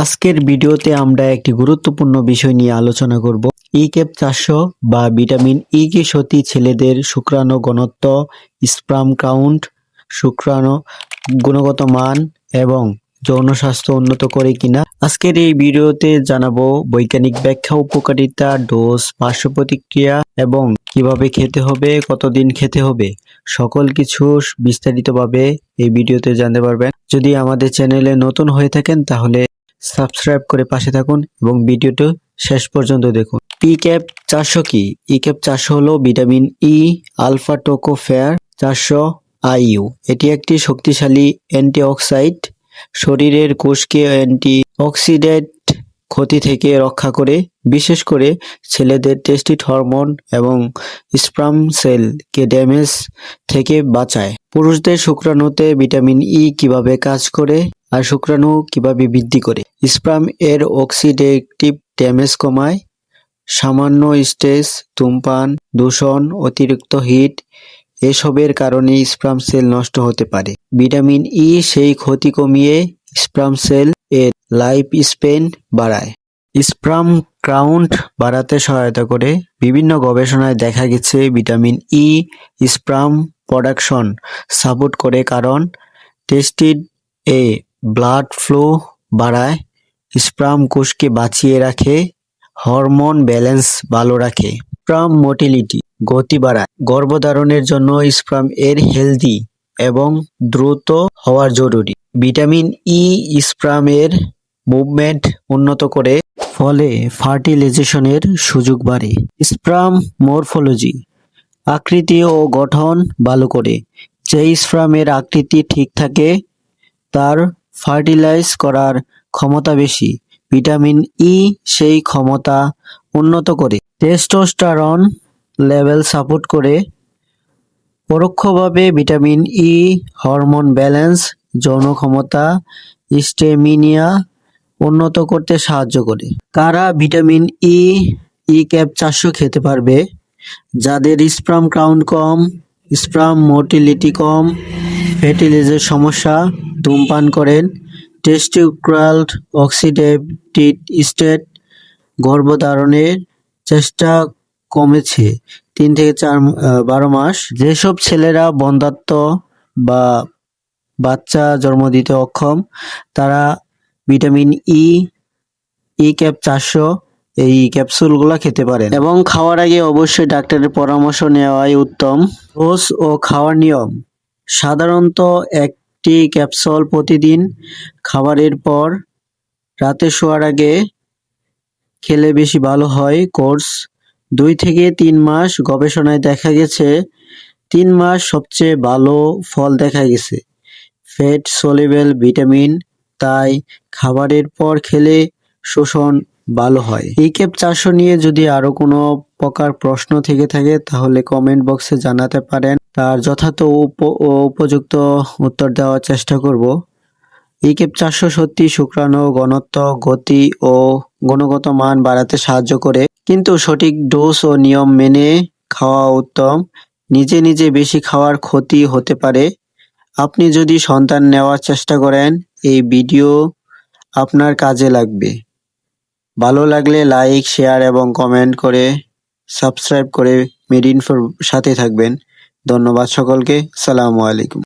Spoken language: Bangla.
আজকের ভিডিওতে আমরা একটি গুরুত্বপূর্ণ বিষয় নিয়ে আলোচনা করব। ই ক্যাপ চারশো বা ভিটামিন ই কি সত্যি ছেলেদের শুক্রাণু ঘনত্ব, স্পার্ম কাউন্ট, শুক্রাণু গুণগত মান এবং যৌন স্বাস্থ্য উন্নত করে কিনা। আজকের এই ভিডিওতে জানাব বৈজ্ঞানিক ব্যাখ্যা, উপকারিতা, ডোজ, পার্শ্ব প্রতিক্রিয়া এবং কীভাবে খেতে হবে, কতদিন খেতে হবে, সকল কিছু বিস্তারিতভাবে এই ভিডিওতে জানতে পারবেন। যদি আমাদের চ্যানেলে নতুন হয়ে থাকেন তাহলে সাবস্ক্রাইব করে পাশে থাকুন এবং ভিডিওটি শেষ পর্যন্ত দেখুন। পি ক্যাপ চারশো কি? ই ক্যাপ চারশো হলো vitamin E alpha tocopherol চারশো আইইউ এটি একটি শক্তিশালী অ্যান্টিঅক্সাইড। শরীরের কোষকে অ্যান্টি অক্সিডেন্ট ক্ষতি থেকে রক্ষা করে, বিশেষ করে ছেলেদের টেস্টিড হরমোন এবং স্পার্ম সেলকে ড্যামেজ থেকে বাঁচায়। পুরুষদের শুক্রাণুতে ভিটামিন ই কীভাবে কাজ করে আর শুক্রাণু কীভাবে বৃদ্ধি করে? স্পার্ম এর অক্সিডেটিভ ড্যামেজ কমায়, সামান্য স্ট্রেস, ধূমপান, দূষণ, অতিরিক্ত হিট, এসবের কারণে স্পার্ম সেল নষ্ট হতে পারে। ভিটামিন ই সেই ক্ষতি কমিয়ে স্পার্ম সেল এর লাইফ স্পেন বাড়ায়। স্পার্ম কাউন্ট বাড়াতে সহায়তা করে বিভিন্ন গবেষণায় দেখা গেছে vitamin E sperm production support করে কারণ টেস্টিড এ ব্লাড ফ্লো বাড়ায় স্পার্ম কোষকে বাঁচিয়ে রাখে, হরমোন ব্যালেন্স ভালো রাখে। স্প্রাম মোটিলিটি, গতি বাড়ায়। গর্ভধারণের জন্য স্প্রাম এর হেলদি এবং দ্রুত হওয়া জরুরি। ভিটামিন ই স্পার্ম এর মুভমেন্ট উন্নত করে, ফলে ফার্টিলাইজেশনের সুযোগ বাড়ে। স্প্রাম মরফোলজি, আকৃতি ও গঠন ভালো করে। যে স্প্রামের আকৃতি ঠিক থাকে, তার ফার্টিলাইজ করার ক্ষমতা বেশি। ভিটামিন ই সেই ক্ষমতা উন্নত করে। টেস্টোস্টেরন লেভেল সাপোর্ট করে। পরোক্ষভাবে ভিটামিন ই হরমোন ব্যালেন্স, যৌন ক্ষমতা, স্টেমিনিয়া উন্নত করতে সাহায্য করে। কারা ভিটামিন ই ই ক্যাপ চারশো খেতে পারবে? যাদের স্প্রাম কাউন্ট কম, স্প্রাম মোটিলিটি কম ফেটিলিজের সমস্যা, ধূমপান করেন টেস্টিকুলার অক্সিডেটিভ স্টেট গর্ভধারণের চেষ্টা কমেছে তিন থেকে চার বারো মাস। যেসব ছেলেরা বন্ধাত্ম বা বাচ্চা জন্ম দিতে অক্ষম, তারা ভিটামিন ই ই ক্যাপ চারশো এই ক্যাপসুলগুলো খেতে পারেন এবং খাওয়ার আগে অবশ্যই ডাক্তারের পরামর্শ নেওয়াই উত্তম। ডোজ ও খাওয়ার নিয়ম সাধারণত একটি ক্যাপসুল প্রতিদিন খাবারের পর রাতে শোয়ার আগে খেলে বেশি ভালো হয়। কোর্স দুই থেকে তিন মাস গবেষণায় দেখা গেছে, তিন মাস সবচেয়ে ভালো ফল দেখা গেছে। ফ্যাট সলিবেল ভিটামিন, তাই খাবারের পর খেলে শোষণ ভালো হয়। এই ক্যাপ চারশো নিয়ে যদি আরও কোনো প্রকার প্রশ্ন থেকে থাকে, তাহলে কমেন্ট বক্সে জানাতে পারেন। তার যথার্থ উপযুক্ত উত্তর দেওয়ার চেষ্টা করব। এই ক্যাপ চারশো সত্যি শুক্রাণু ঘনত্ব, গতি ও গুণগত মান বাড়াতে সাহায্য করে। কিন্তু সঠিক ডোজ ও নিয়ম মেনে খাওয়া উত্তম। নিজে নিজে বেশি খাওয়ার ক্ষতি হতে পারে। আপনি যদি সন্তান নেওয়ার চেষ্টা করেন, এই ভিডিও আপনার কাজে লাগবে। ভালো লাগলে লাইক শেয়ার এবং কমেন্ট করে সাবস্ক্রাইব করে মেড ইনফোর সাথে থাকবেন। ধন্যবাদ সকলকে। সালামু আলাইকুম।